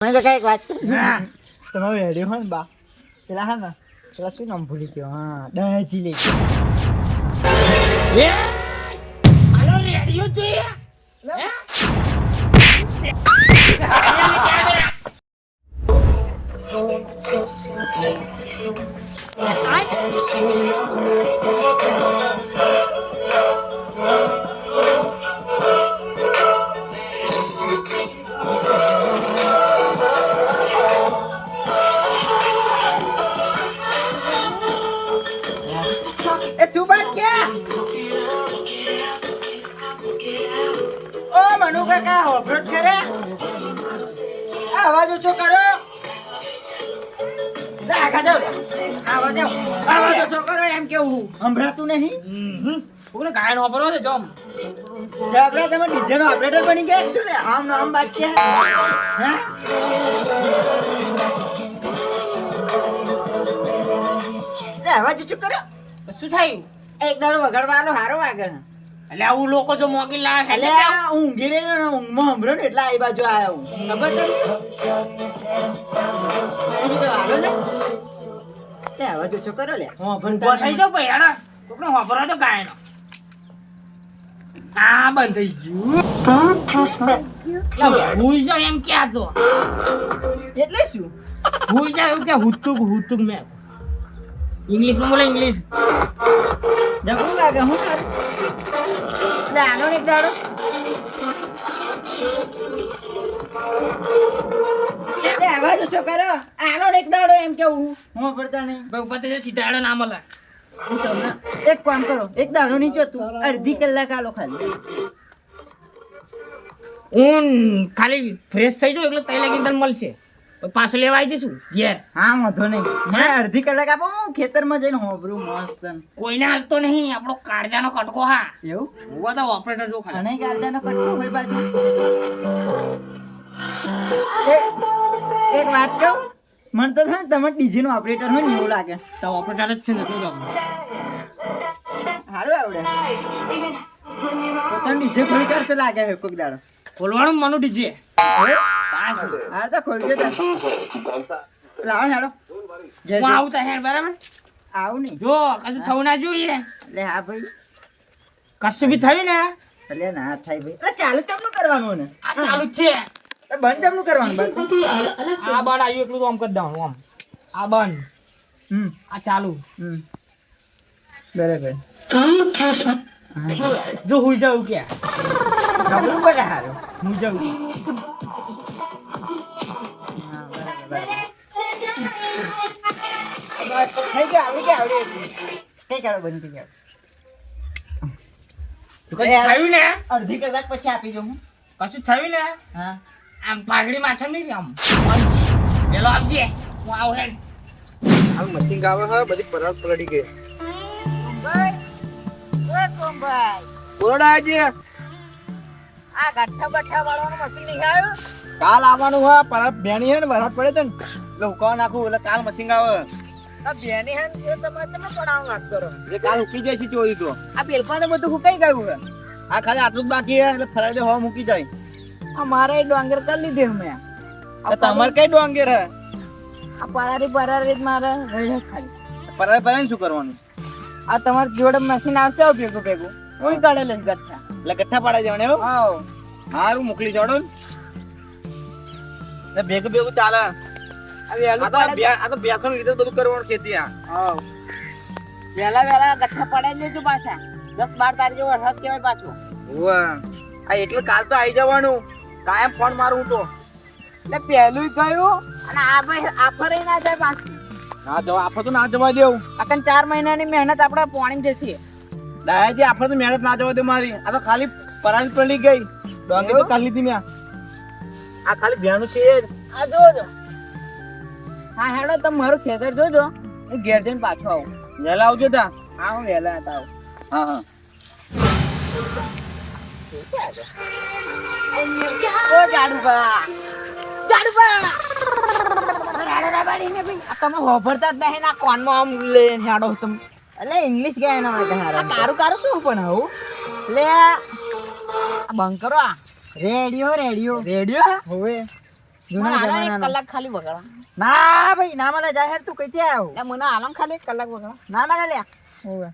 મને કાકા એક વાત હા. તમે રેડી હોય ને બા પેલા હા ને પેલા શું નામ ભૂલી ગયો હા દહેજી લઈ એ આલો રેડિયો જોઈએ હે? એમ કેવું. સંભળાતું નહીં. કોને ગાયન વાપરવો છે જોમ? જબરા તમે ડીજે નો ઓપરેટર બની ગયા કે શું લે આમ નો આમ હે? ઓછો કરો. શું થયું? એક દાડો વગાડવાનો હારો વાગે. એટલે આવું લોકો જો મોગી લાવે એટલે ઊંઘી રહ્યો ને ઊંઘમાં હમરો ને એટલે આ બાજુ આવ્યો હું. ખબર તમને બીજું ને લે અવાજ છો કરો લે. હું ઊભો થઈ જાવ ભાઈ હેડો. કોકનો હોભરો તો ગાયનો. આ બંધ થઈ ગયું. હુઈ જાવ એમ ક્યાં તો? એટલે શું? હુઈ જાવ એવું કે હુતુક હુતુક મેં. ઇંગ્લિશમાં બોલે ઇંગ્લિશ જગું લાગે હું કરું? આનો ને એક દાડો અવાજ ઓછો કરો આનો એક દાડો એમ કેવું હું પડતા નહીં ભાઈ ઉપર સીધા ના મળે એક કામ કરો એક દાડો નહીં જોતું અડધી કલાક આલો ખાલી હું ખાલી ફ્રેશ થઈ જાઉં એટલે તઈ લાગીને તને મળશે પછી પાછો લેવા આવી જઈશું ઘેર. હા વાંધો નહીં. મને અડધી કલાક આપો હું ખેતરમાં જઈને હોભરું મસ્ત કોઈને હાલતો નહીં આપણો કાળજાનો કટકો હા. એવું? હું તો ઓપરેટર જો ખાલી. નહીં કાળજાનો કટકો હોય પાછો. એક- વાત કહું? મને તો થાય તમે ડીજે નો ઓપરેટર હોય ને એવું લાગે. તો ઓપરેટર જ છે ને તું સારું આવડે. પોતાનું ડીજે ખોલી કાઢશો લાગે કોઈક દાડો. ખોલવાનું મનું ડીજે. હા તો. ખોલજો તો લાવો હેડો હું આવું તા હેડ બરાબર? આવું નહીં. જો કશું થવું ના જોઈએ. એટલે હા ભાઈ. કશું બી થયું ને? એટલે ના થાય ભાઈ. એટલે ચાલુ ચમનું કરવાનું ને આ ચાલુ જ છે. બંધ ચમનું કરવાનું આ બન આવ્યું એટલું તો આમ કરી દેવાનું આમ. આ બંધ. હમ. આ ચાલુ. હમ. બરાબર. જો હુઈ જાઉં કે. ખબરું બોલે હારું. હું જાઉં હા બરાબર બરાબર બસ થઈ ગયું આવડી ગયા આવડી કઈ કાઢો બંધ થઈ ગયા? થયું ને? અડધી કલાક પછી આપી દઉં હું. કશું થયું ને? હા. આમ પાઘડી માથા નહીં આમ પેલો આપજે હું આવું હેડ. મશીન આવે છે બધી બરાબર પલટી ગઈ. બોરડા આજે આ ગઠ્ઠા બઠ્ઠા વાળવાનું મશીન નહીં આવ્યું? કાલ આવવાનું હોય પર બેની હે ને પડે તો એટલે ઉકાવા નાખું એટલે કાલ મશીન આવે. આ બેની હાન એ તમે તમે પડાવ વાત કરો. એટલે કાલ ઉકી જાય છે ચોરી તો. આ બેલપાને બધું હુકાઈ ગયું છે આ ખાલી આટલું જ બાકી હે એટલે ફરાઈ દે હવા મૂકી જાય. આ મારે ડોંગર કરી લીધી મેં તમારે કઈ ડોંગેર હે? આ પરારી પરારી જ મારે રહે ખાલી. પરારી પરારી શું કરવાનું? આ તમારી જોડે મશીન આવશે હો ભેગું ભેગું. હું કાઢે લઈ ગઠ્ઠા એટલે ગઠ્ઠા પાડા જવાને એવું હારું મોકલી જોડો ને ભેગું ભેગું ચાલે. આ આ તો બેસણ લીધે બધું કરવાનું ખેતી આ. વેલા વેલા ગઠ્ઠા પડાઈ લેજો પાછા. દસ બાર તારીખે વરસાદ કહેવાય પાછો. હોવે. આ એટલે કાલ તો આવી જવાનું. કાયમ ફોન મારું તો. એટલે પહેલું ગયું અને આ ભાઈ આ ના જાય પાછું. ના જવા આફર તો ના જવા દેવું. આખા ચાર મહિનાની મહેનત આપણે પોણી જશે દાયાજી આપણે તો મહેનત ના જવા દે મારી. આ તો ખાલી પરાની પડી ગઈ. ડોંગી તો? કાઢી લીધી મેં. આ ખાલી ભેણું છે આ જોજો હા હેડો તમે મારું ખેતર જોજો. હું ઘેર જઈને પાછો આવું. વહેલા આવજો તા. હા હું વહેલા હતા આવું. હા હા. ઓ જાડુબા જાડુબા તમે હોભરતા જ નહીં ના કોનમાં આમ લઈને હેડો તમે. એટલે ઇંગ્લિશ ગયા એના માટે હારા તારું કારું શું પણ આવું? લે આ બંધ કરો આ. Radio radio. રેડિયો? હોવે. જૂના જમાનાનો. કલાક ખાલી વગાડવા ના ભાઈ ના મને જાહેર તું કઈ આવ્યો એટલે મને આલમ ખાલી એક કલાક વગાડવા ના મને લ્યા. હોવે.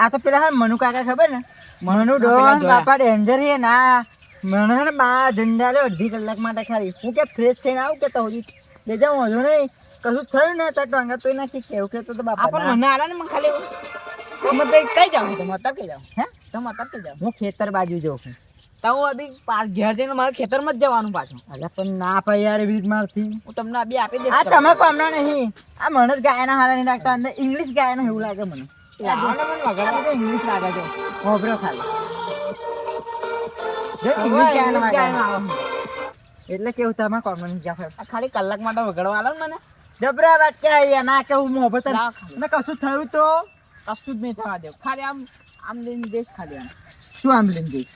આ તો પેલા હા મનુ કાકા ખબર ને? મનુ ડોન બાપા ડેન્જર હે ના મને બા ઝંડા લે અડધી કલાક માટે ખાલી. હું કે ફ્રેશ થઈને આવું કે તો હજી? જાઉં હજુ નહીં. કશું થયું ને તો ટોંગા તો નાખી કેવું કે તો બાપા પણ મને આલા ને મને ખાલી તમે તો કઈ જાવ તમે અત્યારે કઈ જાવ હે? તમે અત્યારે કઈ જાવ હું ખેતર બાજુ જાઉં છું. તો અભી પાસ ઘેર જઈને મારે ખેતરમાં જ જવાનું પાછું. અલ્યા પણ ના પાય યાર એવી રીત મારથી. હું તમને આ બી આપી દઈશ આ તમે કોમના નહીં. આ મને જ ગાયના હારા નહીં રાખતા અંદર ઇંગ્લિશ ગાયના એવું લાગે મને. ઇંગ્લિશ લાગે છે. હોભરો ખાલી. એટલે કેવું તમે કોમન ખાલી કલાક માટે વગાડવા આલો ને મને. જબરા વાત કે ના કેવું મોહબ્બત લાવ ખાલી. ને કશું થયું તો? કશું જ નહીં થવા દેવું. ખાલી આમ આમ લઈને દેશ ખાલી આમ. શું આમ લઈને દેશ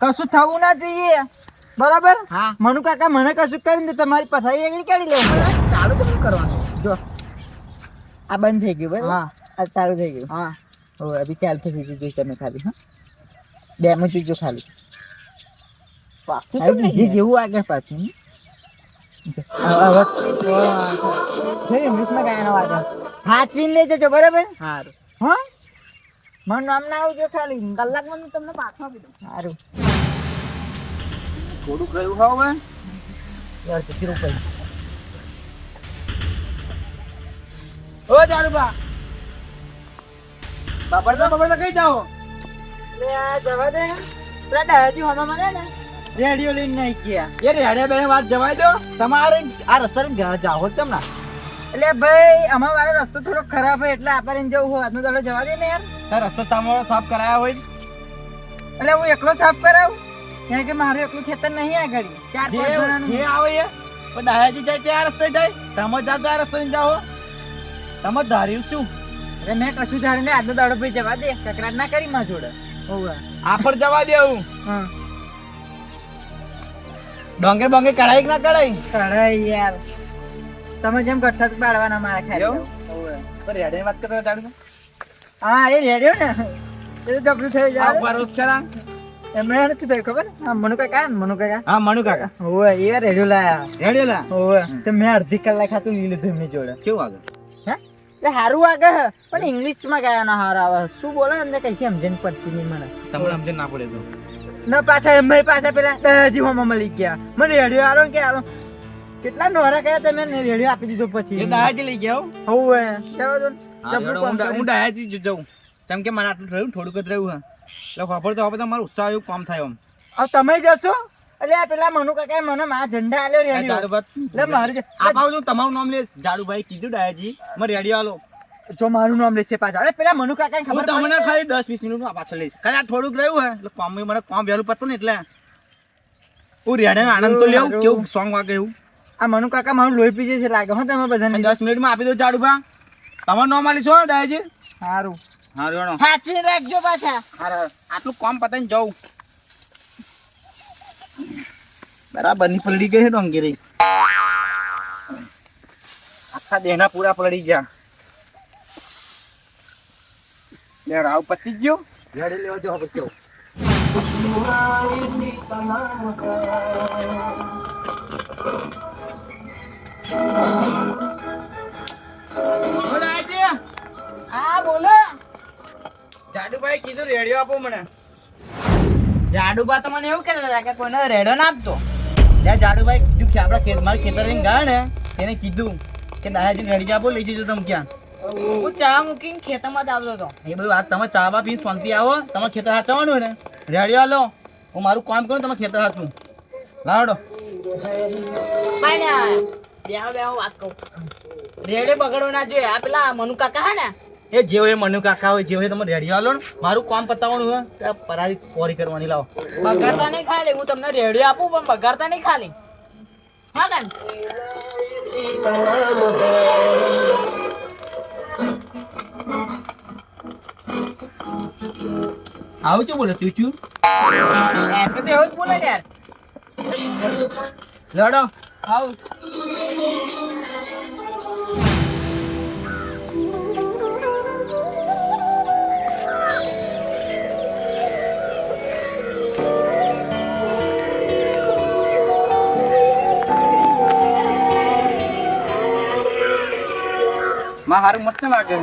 કશું થવું ના જોઈએ બરાબર? હા. મનુ કાકા મને કશું કરી દે તમારી પથારી આગળ કાઢી લે. ચાલુ તો કરવાનું? જો. આ બંધ થઈ ગયું બરાબર? હા. આ ચાલુ થઈ ગયું. હા. હવે અભી ચાલશે સીધું જોઈ તમે ખાલી હા? ડેમો જોઈજો ખાલી. પાકું તો નહીં જેવું આગળ પાછું જોઈ ઇંગ્લિશમાં ગાયનો વાગે હાચવીને લઈ જજો નામ ના આવજો ખાલી કલાકમાં હું તમને પાછો સારું થોડુંક રહ્યું હા હવે યાર કેટલી રૂપિયા ઓ જાડુબા બાબરદા બાબરદા કઈ જાઓ જવા દે. પેલા દાદાજી હોમાં મને ને? રેડિયો લઈને નહીં ગયા. એ રેડિયો બે વાત જવાય દો. તમારે આ રસ્તા જાઓ જ તમને. એટલે ભાઈ અમારો વાળો રસ્તો થોડો ખરાબ હોય એટલે આપણે જવું હોય. આજનો દાડો જવા દે ને યાર. તાર રસ્તો તમારો સાફ કરાયા હોય એટલે હું એકલો સાફ કરાવું? કારણ કે મારું એકલું ખેતર નહીં આગળ. ચાર જે જણાનું. જે આવે એ. પણ ડાયાજી જાય ત્યાં રસ્તે જાય. તમે જાઓ તો આ રસ્તે જાઓ. તમે ધાર્યું શું? એટલે મેં કશું ધાર્યું ને આજનો દાડો ભાઈ જવા દે. કકડાટ ના કરી માં જોડે. આપણ જવા દેવું હા. ડોંગે બોંગે કઢાઈ કે ના કઢાઈ? કઢાઈ યાર. તમે જેમ જ પાડવાના મારા ખ્યાલ એવું? તો રેડે વાત કરતા જાડુ હા એ રેડિયો ને. એ તો જબરું થઈ જાય. છે ના? એમને એને શું થયું ખબર? હા મનુ કાકા મનુ કાકા. હા મનુ કાકા. હોવે એ રેડિયો લાયા. રેડિયો લા? હોવે તો મેં અડધી કલાક ખાતું લઈ લીધું એમની જોડે. કેવું આગળ હે? એટલે હારું આગે હે, પણ ઇંગ્લિશમાં ગયા ના હાર આવે. શું બોલે ને કઈ સમજણ પડતી નહીં મને. તમને સમજણ ના પડે તો. ના પાછા એમ પાછા પેલા દહેજી હોમાં મળી ગયા. મને રેડિયો આલો કે આલો? કેટલા નોરા કર્યા તમે ને રેડિયો આપી દીધો પછી. એ લઈ ગયા હો. હોવે. હા, હું ડા- કર્યું. હું ડાયાજી જ કેમ કે મને આટલું રહ્યું થોડુંક જ રહ્યું હા. ખબર તો હવે તો મારું ઉત્સાહ એવું કામ થાય આમ હવે તમે જશો? એટલે આ પેલા મનુ કાકા મને મારા ઝંડા આલ્યો રેડિયો. એટલે મારે આ આપ તમારું નામ લે. જાડુભાઈ કીધું ડાયાજી મને રેડિયો આલો. જો મારું નામ લેશે પાછા. અરે પેલા મનુ કાકા ખબર તમને ખાલી દસ વીસ મિનિટ પાછળ લઈશ. આ થોડુંક રહ્યું હે એટલે કામ મને કામ વહેલું પતું ને એટલે. હું રેડે આનંદ તો લેવું કેવું સોંગ વાગે એવું. આ મનુ કાકા મારું લોહી પી જશે લાગે. હો તમે બધાને દસ મિનિટમાં આપી દો જાડુભા તમારું નામ આલી છો ડાયજી? સારું સારું સાચવી રાખજો પાછા. હારું, આટલું કામ પતાઈને જાઉં. બરાબરની પલડી ગઈ છે ડોંગેરી. આખા દેહના પૂરા પલડી ગયા. લે રાવ પતી ગયો? રેડી લેવા જાવ બોલો જાડુભાઈ કીધું રેડિયો આપો મને. જાડુબા તો મને એવું કહેતા હતા કે કોઈને રેડો ના આપતો. ત્યાં જાડુભાઈ કીધું કે આપણા ખેત મારા ખેતર ગયા ને. એને કીધું કે દાદાજી રેડી આપો લઈ જજો તમે ક્યાં. હું ચા મૂકીને ખેતરમાં જ આવતો હતો. એ બધું વાત તમે ચા બા પીને શાંતિ આવો. તમે ખેતર હાચવાનું હોય ને રેડિયો આલો હું મારું કામ કરું તમે ખેતર હાચું લાવડો. બેહો બેહો વાત કહું. રેડે બગડવો ના જોઈએ. આ પેલા મનુ કાકા હે ને એ જેવો એ મનુ કાકા હોય જેવો તમે રેડિયો આલો ને. મારું કામ પતાવવાનું હોય પરાવી પરારી પોરી કરવાની લાવો. બગાડતા નહીં ખાલી. હું તમને રેડિયો આપું પણ બગાડતા નહીં ખાલી. હા કાન. આવું શું બોલે? તું છું તો એવું બોલે લડો. આવ. મસ્ત લાગે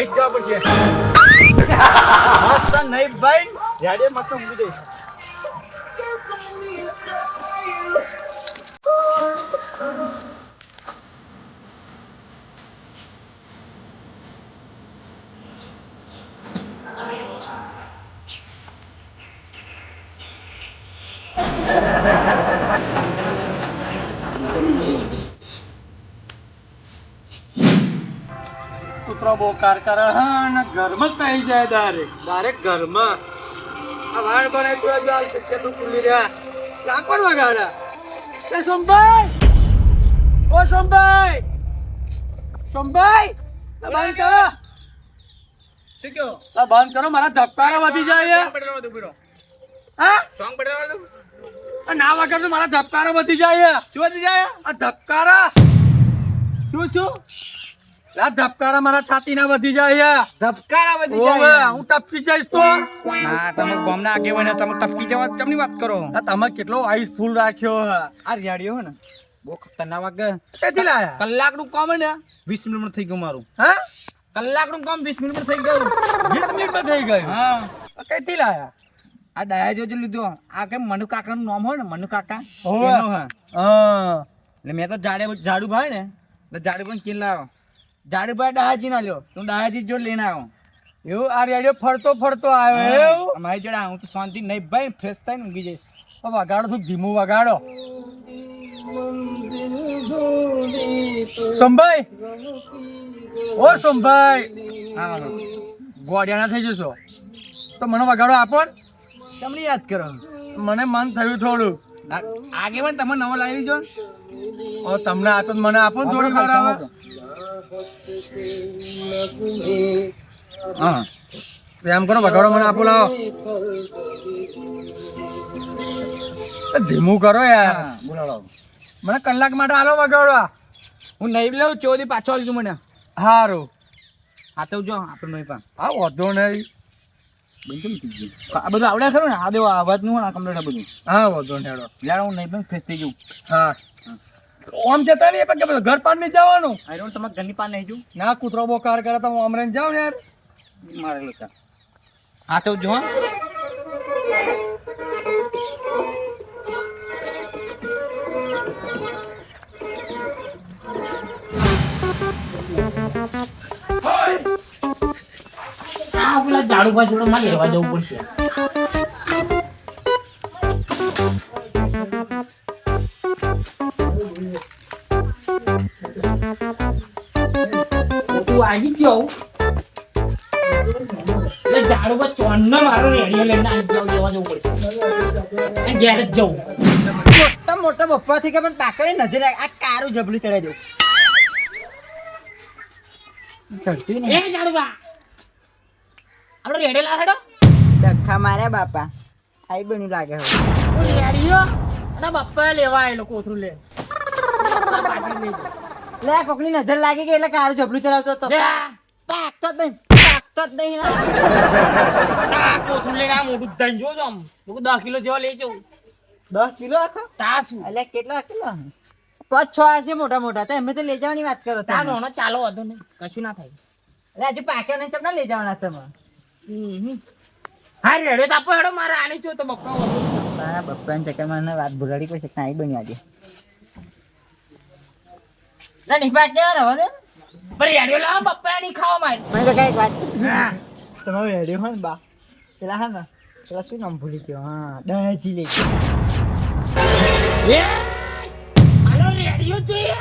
જ જવા પડશે. નહીં ભાઈ. જાડે મસ્ત ઊંઘી જઈશ. બોકાર કરે અને ઘરમાં થઈ જાય ડાયરેક્ટ ડાયરેક્ટ ઘરમાં આ વાળ બનાય તો જો આ કે તું ખુલ્લી રહ્યા. લાકડ વગાડા? એ સોમભાઈ! ઓ સોમભાઈ! સોમભાઈ બંધ કરો. શું કહો? આ બંધ કરો મારા ધબકારા વધી જાય હા? સોંગ બદલવા દો ના વગર તો મારા ધબકારા વધી જાય શું વધી જાય? આ ધબકારા. શું શું? આ ધબકારા મારા છાતીના વધી જાય ધબકારા વધી જાય હું. ટપકી જઈશ તો. ના તમે ગોમના આગેવાને તમે ટપકી જવા ચમની વાત કરો? આ તમે કેટલો આઈસ ફૂલ રાખ્યો આ રેડિયો હે ને બહુ ખતરનાક વાગે. તેથી લાયા? કલાકનું કામ હે ને વીસ મિનિટ થઈ ગયું મારું. હા? કલાકનું કામ વીસ મિનિટ થઈ ગયું. 20 મિનિટ થઈ ગયું? હા. ક્યાંથી લાયા? આ ડાયા જોજો લીધો. આ કેમ મનુ કાકાનું નામ હોય ને મનુ કાકા. એનો હે. એટલે મેં તો જાડે જાડુ ભાઈ ને જાડુ પણ કિલ લાવ્યો જાડુ ભાઈ ના લ્યો. તું ડાહાજી જો લઈને આવ્યો એવું આ રેડિયો ફરતો ફરતો આવ્યો એવું? મારી જોડે હું તો શાંતિ નહીં. ભાઈ ફ્રેશ થઈને ઊંઘી જઈશ. વગાડો તું ધીમું વગાડો. સોમભાઈ ઓ સોમભાઈ હા ગોડિયાના થઈ જશો. તો મને વગાડો આપો તમને યાદ કરો? મને મન થયું થોડું. આગે પણ તમે નવો લાવી જો તમને આપો તો મને આપો ને થોડી વાર. હા એમ કરો વગાડો મને આપો લાવો. ધીમું કરો યાર. બોલાડો મને કલાક માટે આલો વગાડવા હું નહીં લઉં ચોથી પાછો આવજો મને. સારું આ તો જો આપણે નહીં પણ હા વધો નહીં. આ બધું આવડે ખરું ને? આ દેવો અવાજનું નું આ કમ્પ્લેટ આ બધું. હા વધો નહીં યાર હું નહીં પણ ફ્રેશ થઈ જઉં. હા. આમ જતા નહીં પણ કે ઘર પાર નહીં જવાનું? આ રહ્યો તમારે ઘરની પાર નહીં જઉં ના કૂતરો બોકાર કરે તો હું આમ રહીને જાઉં યાર. મારે છે હા તો જો આ પેલા ઝાડુ પાછળમાં લેવા જવું પડશે. ઝાડુ પર રેડિયો લઈને આવી જાવ લેવા જવું પડશે. અને ઘેર જ જવું. મોટા મોટા બપ્પાથી કે પણ પાકડી નજર આ કારું જબલું ચડાઈ દઉં. ચડતું એ ઝાડુબા આપણે રેડિયો હેડો. ડખા માર્યા બાપા. આઈ બન્યું લાગે હવે. રેડિયો. અને બપ્પા લેવા આવેલો કોથરું લે. કોકની નજર લાગી ગઈ એટલે કારું જબલું ચડાવતો હતો. પાકતો જ નહીં. પાકતો જ નહીં. લઈને આ મોટું ધન જોજો આમ. લોકો દસ કિલો જેવા લઈ જવું દસ કિલો આખો? તાસ. એટલે કેટલા કિલો? પાંચ છ આ મોટા મોટા. તો એમને તો લઈ જવાની વાત કરો તા નોનો ચાલો વધો નહીં. કશું ના થાય. એટલે હજુ પાક્યા નહીં તમને લઈ જવાના તમે? હા રેડો તાપો હેડો મારે આની જો તો બપ્પા મારા બપ્પાને ચક્કર મને વાત ભૂલાડી પછી કાંઈ બની આજે. ના નહીં પાક્યા રવા દે? પણ રેડિયો લાવ બપ્પા ની ખાવા મારી મને તો કંઈક વાત તમારો રેડિયો હોય બા. પેલા હા ને પેલા શું નામ ભૂલી ગયો? હા દહેજી લઈ ગયો મારો રેડિયો જોઈએ?